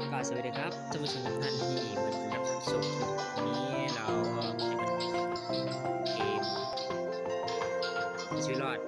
ก็สวัสดีครับท่านผู้ชมทุกท่านที่มารับชมวันนี้เราก็จะมาเกมชีวิตรอด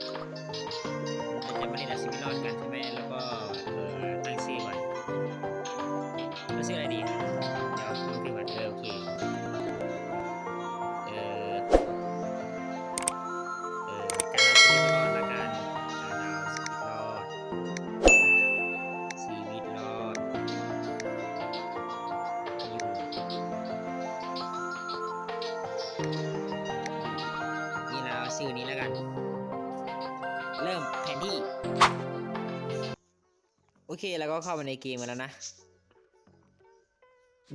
มาในเกมมาแล้วนะ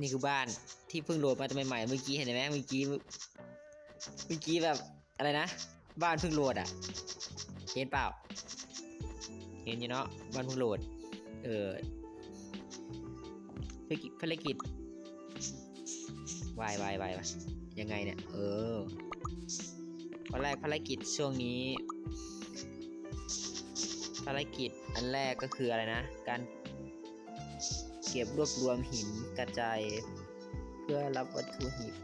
นี่คือบ้านที่เพิ่งโหลดมาแต่ใหม่ๆเมื่อกี้เห็นไหมเมื่อกี้เมื่อกี้แบบอะไรนะ บ้านเพิ่งโหลดอะ เห็นเปล่า เห็นอยู่เนาะบ้านเพิ่งโหลด เออภารกิจภารกิจวายวายวายวายยังไงเนี่ย เออตอนแรกภารกิจช่วงนี้ ภารกิจอันแรกก็คืออะไรนะ การ เก็บรวบรวมหินกระจาย เพื่อรับวัตถุหิบ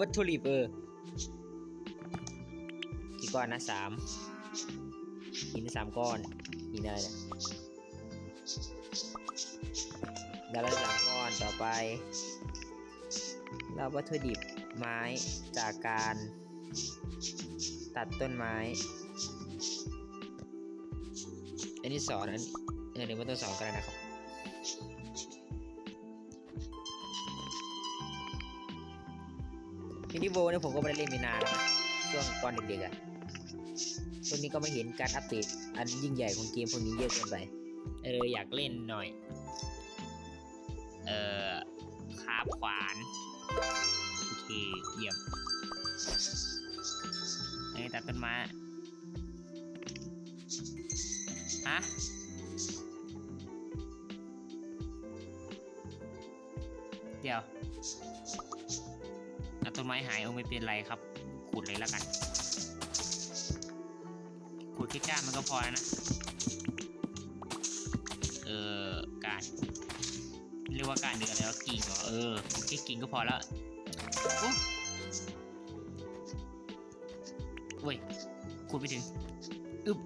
วัตถุดิบเออกี่ก้อนนะสามหินสามก้อนหินอะไรเนี่ยด้แล้วสามก้อนต่อไปรับวัตถุดิบไม้จากการตัดต้นไม้ อันนี้สอนอันเดี๋ยวไม่ต้องสอนกันนะครับ มินิโวเนี่ยผมก็ไม่ได้เล่นมานานแล้วนะช่วงตอนเด็กๆอะ่ะช่วงนี้ก็ไม่เห็นการอัปเดตอันยิ่งใหญ่ของเกมพวกนี้เยอะเกินไป เอออยากเล่นหน่อย เออคาบขวานโอเคเยี่ยมไอ้ตัดต้นไม้ฮะเดี๋ยว ตัดต้นไม้หายเอาไม่เป็นไรครับ ขุดเลยแล้วกัน ขุดแค่ก้านมันก็พอแล้วนะ เออการเรียกว่าการเดืออะไรว่ากิ่งเหรอเออขุดแค่กิ่งก็พอแล้วโอ้เว้ยขุดไปถึง อึบ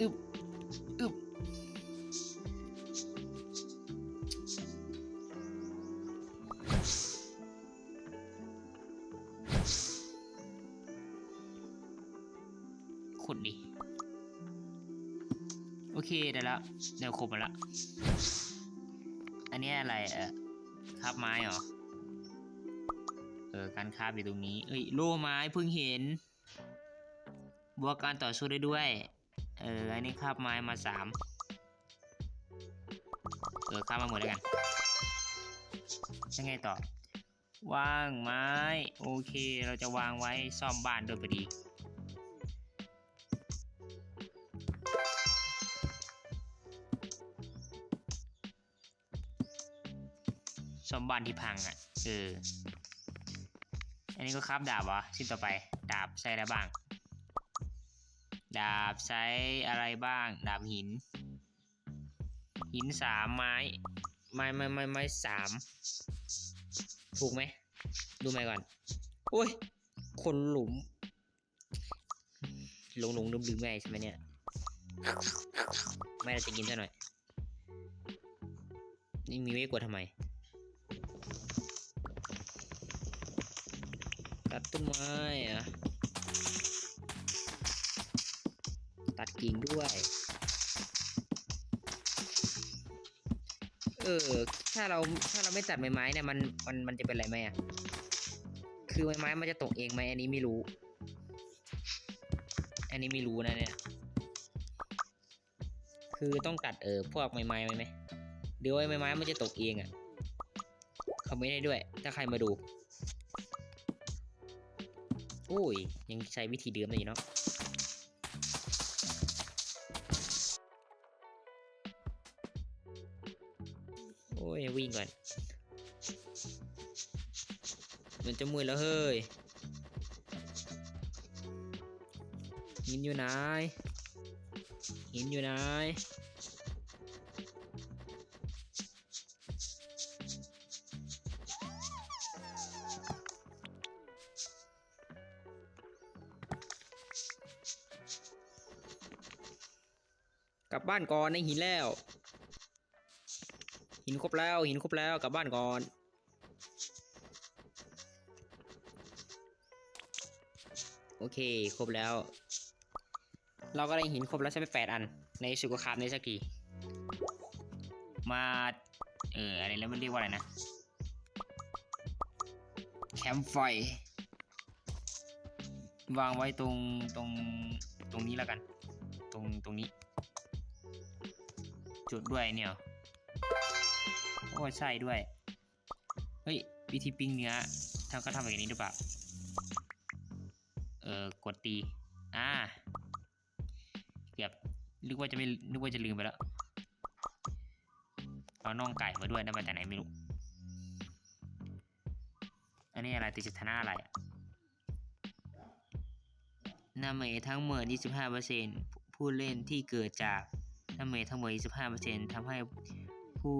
อึบ เดี๋ยวครบหมดละอันนี้อะไรเออคาบไม้เหรอ เออ การคาบอยู่ตรงนี้ เอ้ยโล่ไม้เพิ่งเห็น บวกการต่อสู้ได้ด้วย เออ อันนี้คาบไม้มาสามเออคาบมาหมดแล้วกันยังไงต่อ วางไม้ โอเค เราจะวางไว้ซ่อมบ้านโดยพอดี มบ้านที่พังอะเอออันนี้ก็ครับดาบเหรอชิ้นต่อไป ดาบใช้อะไรบ้าง ดาบใช้อะไรบ้าง ดาบหิน หินสามไม้ ไม้ไม้ไม้ไม้สามถูกไหม ดูไหมก่อน โอ้ย คนหลุม หลงหลงลืมลืมแม่ใช่ไหมเนี่ยแม่เราจะกินซะหน่อย นี่มีไว้กดทำไม ตัดต้นไม้อะตัดกิ่งด้วย เออ ถ้าเราถ้าเราไม่ตัดไม้ไม้เนี่ยมันมันมันจะเป็นอะไรไหมอะ คือไม้ไม้มันจะตกเองไหมอันนี้ไม่รู้ อันนี้ไม่รู้นะเนี่ย คือต้องตัดเออพวกไม้ไม้ไหมไหมเดี๋ยวไอ้ไม้ไม้มันจะตกเองอะเขาไม่ได้ด้วย ถ้าใครมาดู อ้ย ยังใช้วิธีเดิมได้อยู่เนาะโอ้ย วิ่งก่อนมันจะมืดแล้วเฮ้ยหินอยู่ไหนหินอยู่ไหน บบ้านก่อนในหินแล้ว หินครบแล้วหินครบแล้วกลับบ้านก่อนโอเคครบแล้ว เราก็ได้หินครบแล้วใช่ไหมแปดอัน ในสุกคามในสักทีมาเอออะไรแล้วมันเรียกว่าอะไรนะแคมป์ไฟวางไว้ตรงตรงตรงนี้แล้วกัน ตรงตรงนี้ จุดด้วยเนี่ยโอ้ใช่ด้วย เฮ้ย วิธีปิ้งเนื้อทำก็ทำแบบนี้หรือเปล่า เออกดตี อ่าเกือบนึกว่าจะไม่นึกว่าจะลืมไปแล้วเอาน่องไก่มาด้วยได้มาจากไหนไม่รู้ อันนี้อะไรติดสถานะอะไรอะนาเมทั้งหมด25%ผู้เล่นที่เกิดจาก นาเมทั้งหมด 25%ทำให้ผู้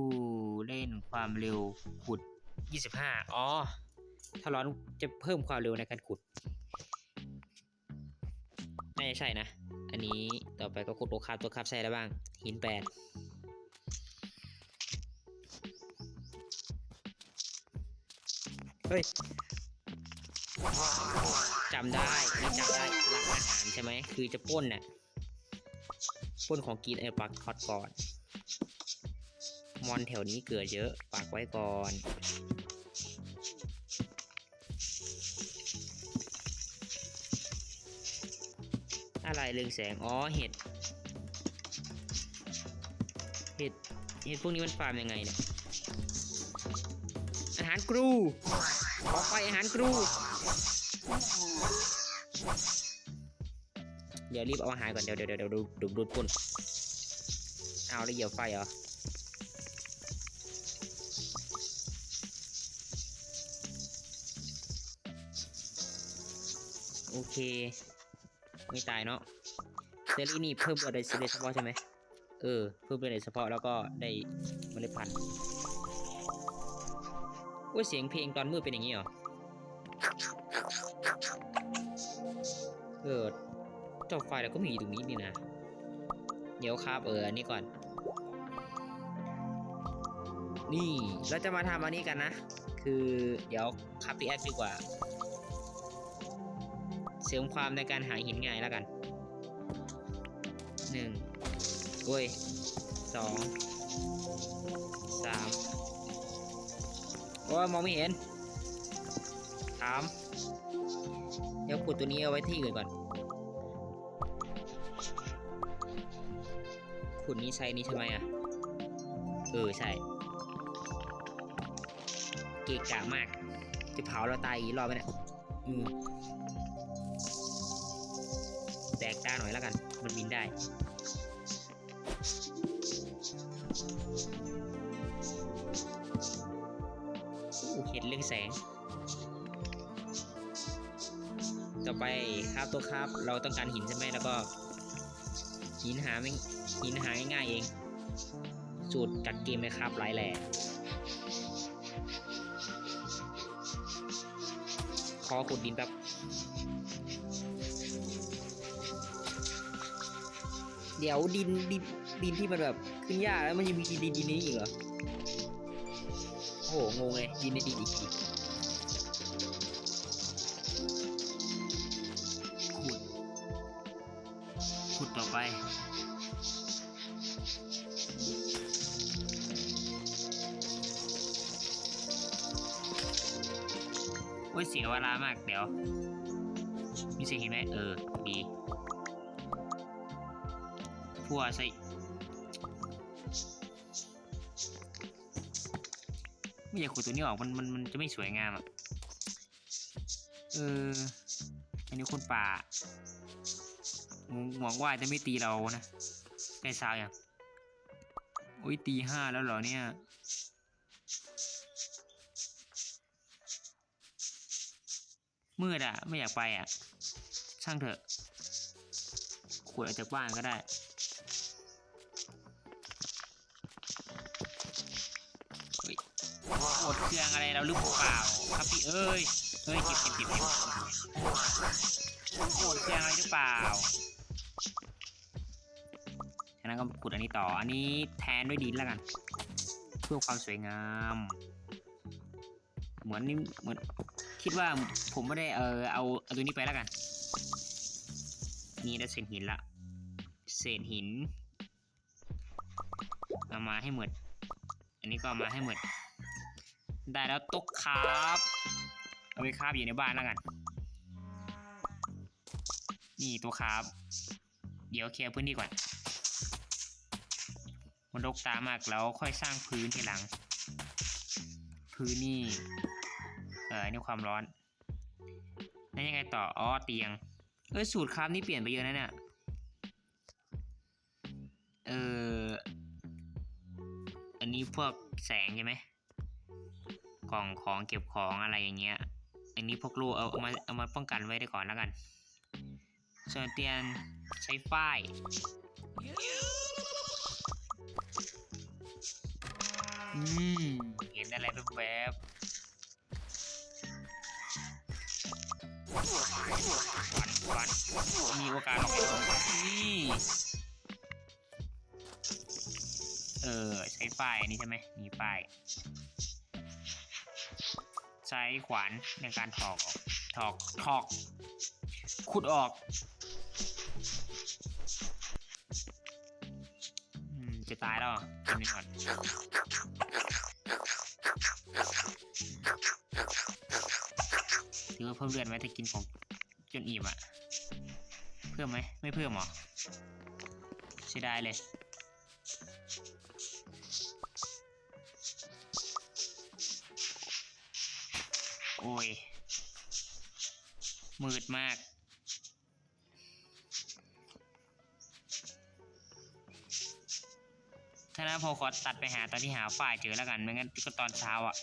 เล่นความเร็วขุด 25 อ๋อ ถ้าร้อนจะเพิ่มความเร็วในการขุดน่ใช่นะ อันนี้ต่อไปก็ขุดโอคาบตัวคาบใช่แล้วบ้าง หินแปดเฮ้ยจำได้นี่จำได้ร้านอาหารใช่ไหม คือจะป้นน่ะ ปล้นของกินไอ้ปักคอดก่อน มอนแถวนี้เกิดเยอะปักไว้ก่อน อะไรเรืองแสง อ๋อ เห็ด เห็ด เห็ดพวกนี้มันฟาร์มยังไงเนี่ย อาหารกรู ขอไฟอาหารกรู เดี๋ยวรีบเอาอาหารก่อนเดี๋ยวเดี๋ยวเดี๋ยวดูดูดูดปุ่นเอาแล้วเหยียบไฟเหรอโอเค ไม่ตายเนาะเซรีนี่เพิ่มเลือดโดยเฉพาะใช่ไหมเออ เพิ่มเลือดโดยเฉพาะแล้วก็ได้เมล็ดพันธุ์ว่าเสียงเพลงตอนมืดเป็นอย่างนี้เหรอเออ เจ้าไฟแล้วก็มีตรงนี้นี่นะ เดี๋ยวครับเอออันนี้ก่อน นี่เราจะมาทำอันนี้กันนะ คือเดี๋ยวคับพีแอคดีกว่า เสริมความในการหาหินง่ายแล้วกันหนึ่งโอ้ยสองสามโอ้ยมองไม่เห็นสามเดี๋ยวขุดตัวนี้เอาไว้ที่อื่นก่อน ขุดนี้ใช้นี้ใช่ไหมอะ เออ ใช่ เกะกะมาก จะเผาเราตายอีกรอบไหมเนี่ยอืมแตกตาหน่อยแล้วกัน มันบินได้โอ้เห็นเรื่องแสง ต่อไปครับตัวครับ เราต้องการหินใช่ไหมแล้วก็ หินหาไม่หินหาง่ายๆเอง สูตรจัดเกมเลยครับหลายแหล่ขอขุดดินแป๊บเดี๋ยวดินดินดินที่มันแบบขึ้นยากแล้วมันยังมีดินดินนี้อีกเหรอ โอ้โหงงเลยดินในดินอีก ไป โอ้ยเสียเวลามากเดี๋ยว มีเสียงเห็นไหมเออ ดีพัวใส่ไม่อยากขุดตัวนี้ออกมันมันมันจะไม่สวยงามอะ เออ อันนี้คนป่า หวังว่าจะไม่ตีเรานะใกล้เช้าอย่างโอ้ยตีห้าแล้วเหรอเนี่ยมืดอะไม่อยากไปอะช่างเถอะขวดออกจากบ้านก็ได้หมดเครื่องอะไรเราหรือเปล่าครับพี่เอ้ยเฮ้ยเก็บเก็บเก็บเก็บหมดเครื่องอะไรหรือเปล่า จากนั้นก็ขุดอันนี้ต่อ อันนี้แทนด้วยดินแล้วกัน เพื่อความสวยงาม เหมือนนี่เหมือนคิดว่าผมไม่ได้เออเอาเอาตัวนี้ไปแล้วกัน นี่ได้เศษหินละ เศษหิน เอามาให้หมด อันนี้ก็เอามาให้หมด ได้แล้วตกคราบเอาไปคาบอยู่ในบ้านแล้วกัน นี่ตัวคราบเดี๋ยวเคลียร์พื้นที่ก่อน มันรกตามากแล้วค่อยสร้างพื้นทีหลัง พื้นนี่ เอ่อนี่ความร้อนแล้วยังไงต่ออ๋อเตียง เออสูตรคราฟนี่เปลี่ยนไปเยอะนะเนี่ยเอออันนี้พวกแสงใช่ไหมกล่องของเก็บของอะไรอย่างเงี้ย อันนี้พวกลูกเอาเอามาเอามาป้องกันไว้ได้ก่อนแล้วกัน ส่วนเตียงใช้ฝ้าย อืมเห็นอะไรแบบแบบๆวันวันมีโอกาสออกไปนี่เออ ใช้ป้ายอันนี้ใช่ไหมมีป้ายใช้ขวานในการถอกออกถอกถอกขุดออก จะตายแล้วเหรอกินไปก่อนถือว่าเพิ่มเลือดไหมถ้ากินของจนอิ่มอะเพิ่มไหมไม่เพิ่มหรอเสียดายเลยโอ้ยมืดมาก ถ้านั้นพอขอตัดไปหาตอนที่หาฝ้ายเจอแล้วกัน ไม่งั้นก็ตอนเช้าอะ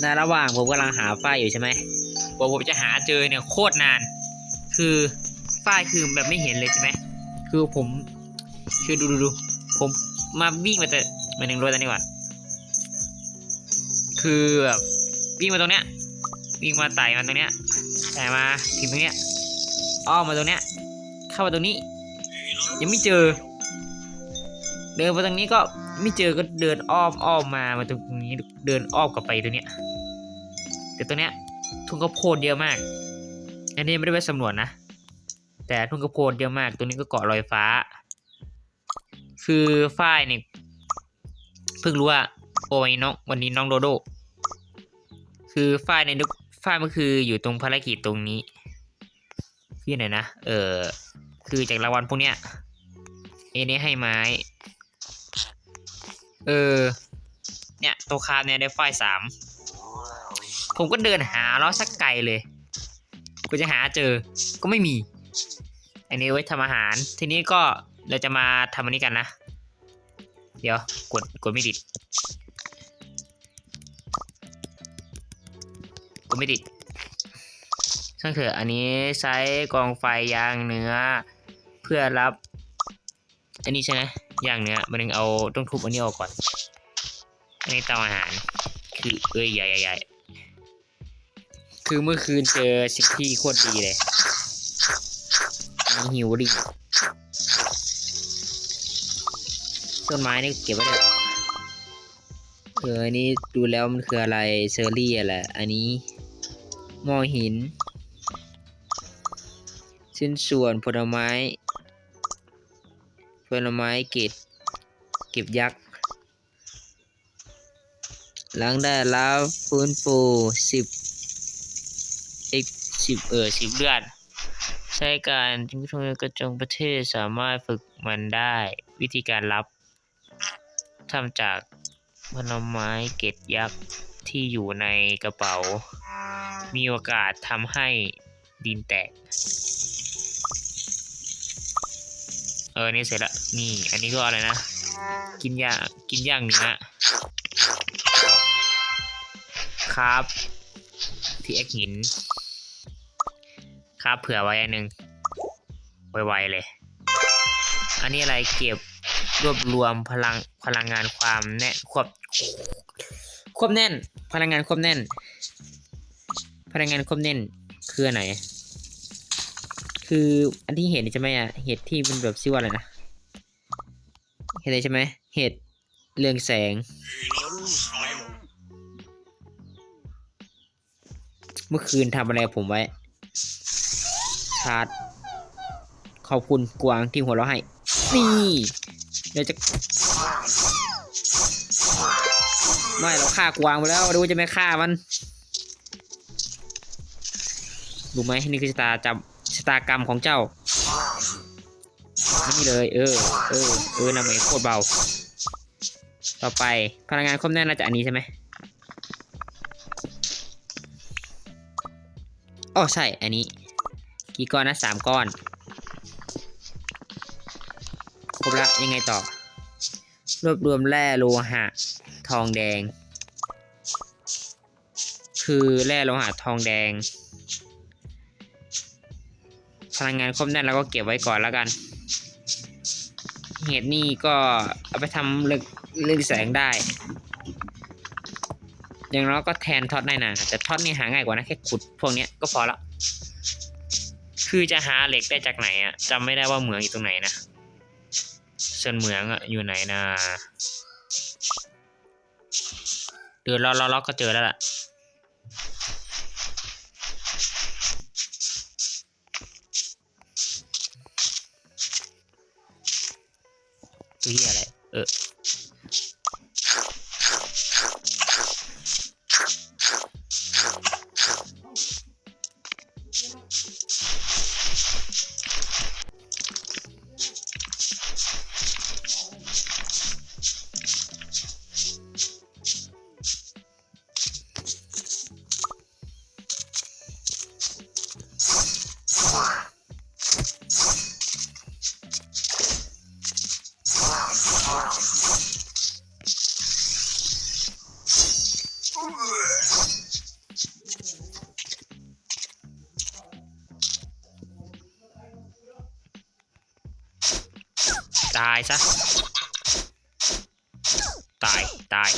ในระหว่างผมกำลังหาฝ้ายอยู่ใช่ไหมกว่าผมจะหาเจอเนี่ยโคตรนาน คือฝ้ายคือแบบไม่เห็นเลยใช่ไหม คือผม คือดูดูดูผมมาวิ่งมาแต่มาหนึ่งรถอันนี้ก่อนคือแบบวิ่งมาตรงเนี้ย วิ่งมาไต่มาตรงเนี้ยไต่มาถึงตรงเนี้ย อ้อมมาตรงเนี้ย เข้ามาตรงนี้ ยังไม่เจอ เดินมาตรงนี้ก็ไม่เจอก็เดินอ้อมอ้อมมามาตรงนี้เดินอ้อมกลับไปตรงเนี้ยแต่ตรงเนี้ยทุ่งข้าวโพดเยอะมาก อันนี้ไม่ได้ไปสำรวจนะ แต่ทุ่งข้าวโพดเยอะมาก ตรงนี้ก็เกาะลอยฟ้า คือฝ้ายเนี่ยเพิ่งรู้ว่าโอ้ยน้องวันนี้น้องโดโด คือฝ้ายในนึกฝ้ายมันคืออยู่ตรงภารกิจตรงนี้ ที่ไหนนะ เออคือจากรางวัลพวกเนี้ยเอเนี้ให้ไม้ เออ เนี่ย ตัวคาร์บเนี่ยได้ไฟสาม ผมก็เดินหาแล้วสักไกลเลย กูจะหาเจอ ก็ไม่มี อันนี้ไว้ทำอาหาร ทีนี้ก็เราจะมาทำอันนี้กันนะ เดี๋ยว กด กดไม่ติด กดไม่ติด ช่างเถอะอันนี้ใช้กองไฟยางเนื้อ เพื่อรับ อันนี้ใช่ไหมยางเนื้อมันนึงเอาต้องทุบอันนี้ออกก่อนอันนี้เตาอาหาร คือเอ้ยใหญ่ใหญ่คือเมื่อคืนเจอสิ่งที่โคตรดีเลยมีหิวดิต้นไม้นี่เก็บไว้เลยเอออันนี้ดูแล้วมันคืออะไรเชอร์รี่อะไรอันนี้หม้อหิน ชิ้นส่วนผลไม้ ผลไม้เกตเก็บยักษ์หลังได้รับฟื้นฟูสิบเอ็กสิบเออสิบเลือดใช้การจึงทำกระจงประเทศสามารถฝึกมันได้วิธีการรับทำจากผลไม้เกตยักษ์ที่อยู่ในกระเป๋า มีโอกาสทำให้ดินแตก ออนี่เสร็จละนี่ อันนี้ก็อะไรนะ กินย่างกินย่างเนื้อครับพี่เอ็กหินครับเผื่อไว้อันหนึ่งไวๆเลย อันนี้อะไรเก็บรวบรวมพลังพลังงานความแน่นควบควบแน่น พลังงานควบแน่น พลังงานควบแน่นคืออันไหน คืออันที่เห็นใช่ไหมอะเห็ดที่มันแบบชื่อว่าอะไรนะเห็นอะไรใช่ไหมเห็ดเรืองแสง เมื่อคืนทำอะไรผมไว้ชาร์จขอบคุณกวางที่หัวเราะให้นี่เดี๋ยวจะไม่เราฆ่ากวางไปแล้วดูจะไม่ฆ่ามันรู้ไหมนี่คือชะตาจำ ตากรรมของเจ้า นี่เลย เออ เออ เออนำไปโคตรเบา ต่อไปพลังงานครบแน่นน่าจะอันนี้ใช่ไหมอ๋อใช่ อันนี้ กี่ก้อนนะสามก้อน ครบละยังไงต่อ รวบรวมแร่โลหะ ทองแดง คือแร่โลหะทองแดง พลังงานครบแน่นแล้วก็เก็บไว้ก่อนแล้วกัน เห็ดนี่ก็เอาไปทำเลือกเลือกแสงได้ อย่างน้อยก็แทนท็อตได้นะแต่ท็อตนี่หาง่ายกว่านะแค่ขุดพวกเนี้ยก็พอละคือจะหาเหล็กได้จากไหนอะจำไม่ได้ว่าเหมืองอยู่ตรงไหนนะส่วนเหมืองอะอยู่ไหนนะเดี๋ยวเราเราก็เจอแล้วล่ะ ตัวเหี้ยอะไร เออายซะ ตาย ตาย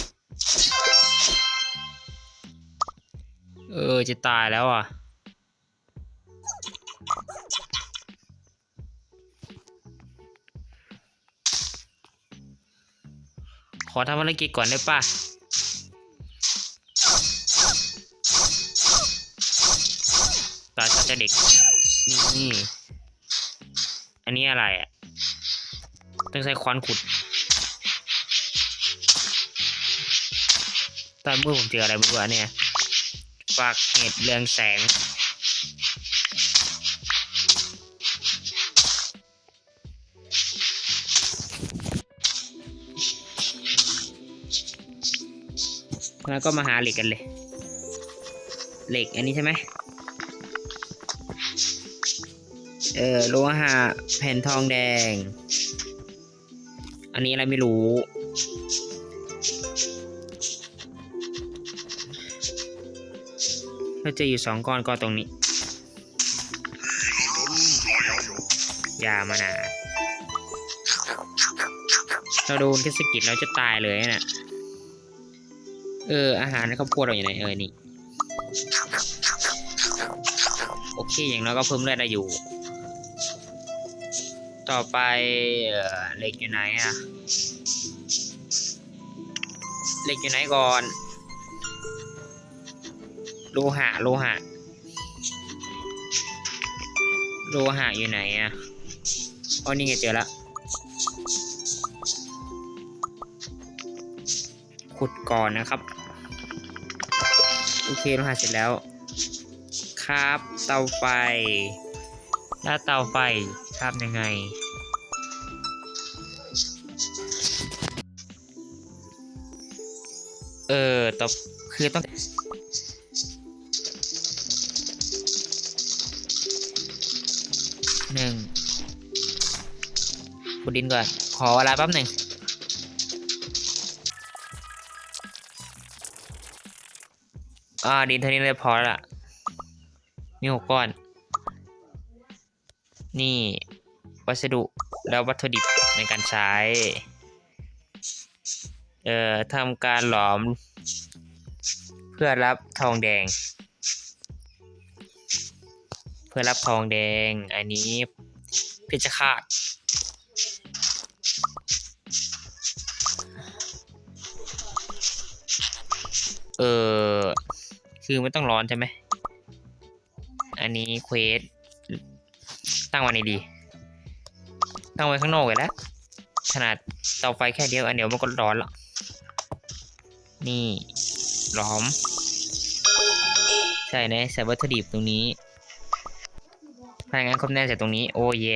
เออ จะตายแล้วอะ ขอทำภารกิจก่อนได้ป่ะตายซะเจ้าเด็ก นี่ อันนี้อะไรอะ ต้องใช้ค้อนขุดตอนเมื่อผมเจออะไรไม่รู้อะเนี่ยฝากเห็ดเรืองแสง แล้วก็มาหาเหล็กกันเลย เหล็กอันนี้ใช่ไหม เออโลหะแผ่นทองแดง อันนี้อะไรไม่รู้ เราจออยู่สองก้อนก็ตรงนี้ ยามานาเราโดนแค่สกิดเราจะตายเลยนะ่ะ เออ อาหารข้าวโพดเราอยู่ไหนเออนี่ โอเค อย่างน้อยก็เพิ่มเลือดได้อยู่ ต่อไปเอ่อเหล็กอยู่ไหนอะเหล็กอยู่ไหนก่อนโลหะโลหะโลหะอยู่ไหนอะอ๋อนี่ไงเจอละขุดก่อนนะครับ โอเคโลหะเสร็จแล้ว ครับ เตาไฟแล้วเตาไฟ ครับยังไง เออต่อคือต้องหนึ่งขุดดินก่อน ขอเวลาแป๊บหนึ่งอ่าดินเท่านี้เลยพอแล้วล่ะมีหกก้อน นี่ วัสดุแล้ววัตถุดิบในการใช้ เอ่อทำการหลอม เพื่อรับทองแดง เพื่อรับทองแดง อันนี้เพชรฆาตเออคือไม่ต้องร้อนใช่ไหม อันนี้เควสตั้งวันนี้ดี ตั้งไว้ข้างนอกเลยแล้วขนาดเตาไฟแค่เดียวอันเดียวมันก็ร้อนล้วนี่ล้อมใช่นะใส่วัตถุดิบตรงนี้พลังงานครบแน่นใส่ตรงนี้ โอ้เย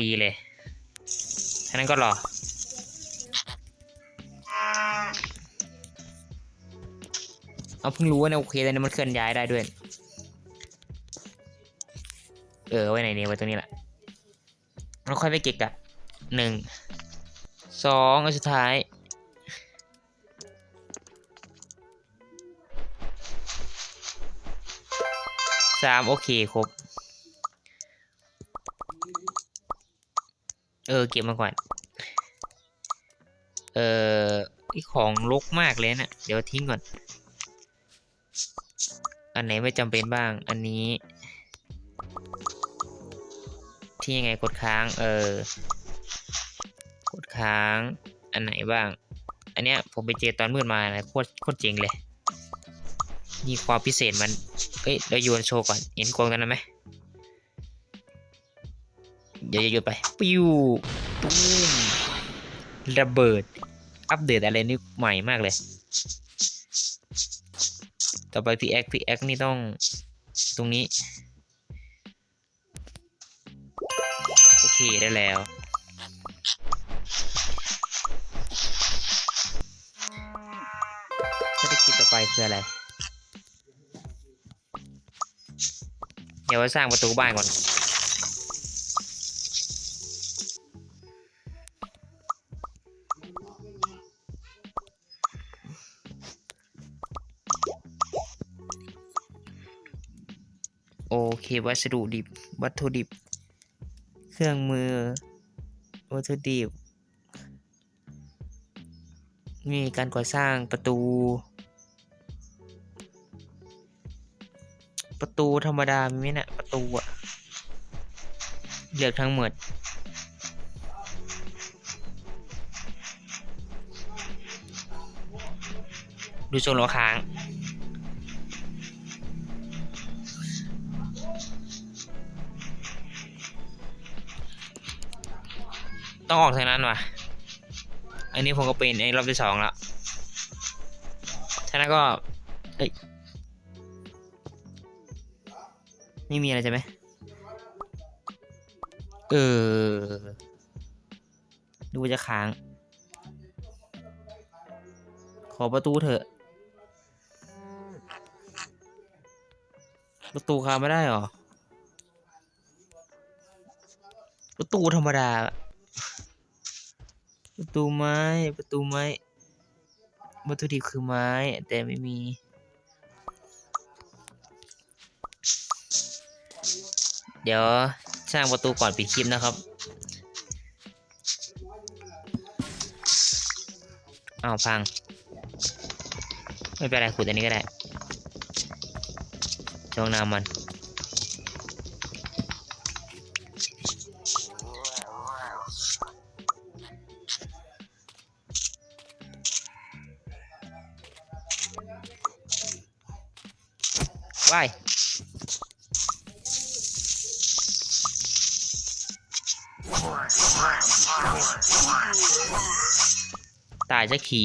ดีเลยท่านั้นก็รอ เอาเพิ่งรู้ว่าเนี่ยโอเคแล้วเนี่มันเคลื่อนย้ายได้ด้วย เออ ไว้ไหนเนี่ยไว้ตรงนี้แหละ เราค่อยไปเก็กอะหนึ่งสองอันสุดท้าย สามโอเคครบ เออ เก็บมาก่อน เอออีของลกมากเลยนะ่ะ เดี๋ยวทิ้งก่อน อันไหนไม่จำเป็นบ้าง อันนี้ ที่ยังไงกดค้าง เออ กดค้าง อันไหนบ้าง อันเนี้ยผมไปเจอตอนมืดมานะโคตรโคตรเจ๋งเลย มีความพิเศษมัน เอ้ยเราโยนโชว์ก่อน เห็นกองกันนะไหมเดี๋ยวจะโยนไป ปิ้วตุ้มระเบิด อัปเดตอะไรนี่ใหม่มากเลย ต่อไปพีแอคพีแอคนี่ต้องตรงนี้ เคได้แล้วภารกิจต่อไปคืออะไร เดี๋ยวสร้างประตูบ้านก่อนโอเควัสดุดิบ วัตถุดิบ เครื่องมือวัตถุดิบ มีการก่อสร้างประตู ประตูธรรมดามีไหมเนะี่ยประตูอะเลือกทั้งหมดดูทรงล้อค้าง ต้องออกทางนั้นว่ะ อันนี้ผมก็เป็นไอ้รอบที่สองแล้วฉะนั้นก็ เอ้ย ไม่มีอะไรใช่ไหม เออ ดูจะค้าง ขอประตูเถอะ ประตูค้างไม่ได้หรอ ประตูธรรมดา ประตูไม้ ประตูไม้ วัตถุดิบคือไม้ แต่ไม่มี เดี๋ยวสร้างประตูก่อนปิดคลิปนะครับ อ้าวพัง ไม่เป็นไรขุดอันนี้ก็ได้ช่องน้ำมัน ไปตายสักที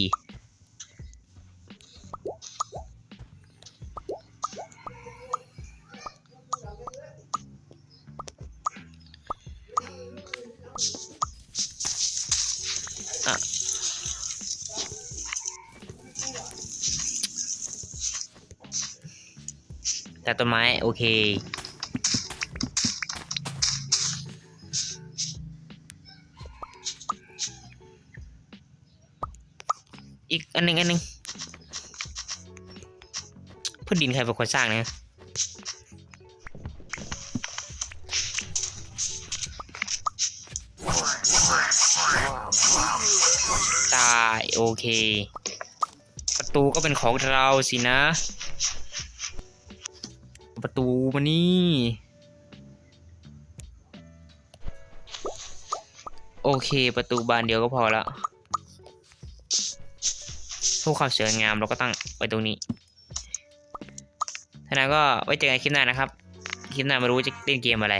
แต่ต้นไม้ โอเคอีกอันหนึ่งอันหนึ่งพื้นดินใครเป็นคนสร้างเนี่ยตายโอเค ประตูก็เป็นของเราสินะ ประตูมานี่ โอเคประตูบานเดียวก็พอแล้วเพื่อความสวยงามเราก็ตั้งไว้ตรงนี้ท่านั้นก็ไว้เจอกันคลิปหน้านะครับ คลิปหน้าไม่รู้จะเล่นเกมอะไร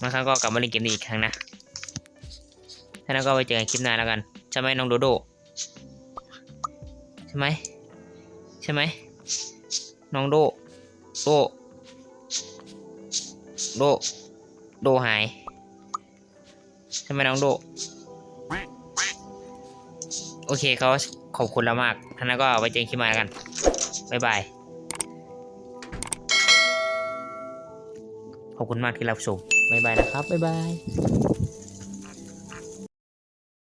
บางครั้งก็กลับมาเล่นเกมนี้อีกครั้งนะท่านั้นก็ไว้เจอกันคลิปหน้าแล้วกันใช่ไหมน้องโดโดใช่ไหมใช่ไหมน้องโด โด โด โดหายใช่ไหมน้องโด โอเคเขาขอบคุณแล้วมากท่านนั้นก็ไว้เจอกันคลิปหน้าแล้วกัน บ๊ายบาย ขอบคุณมากที่รับชมบ๊ายบายนะครับ บ๊ายบาย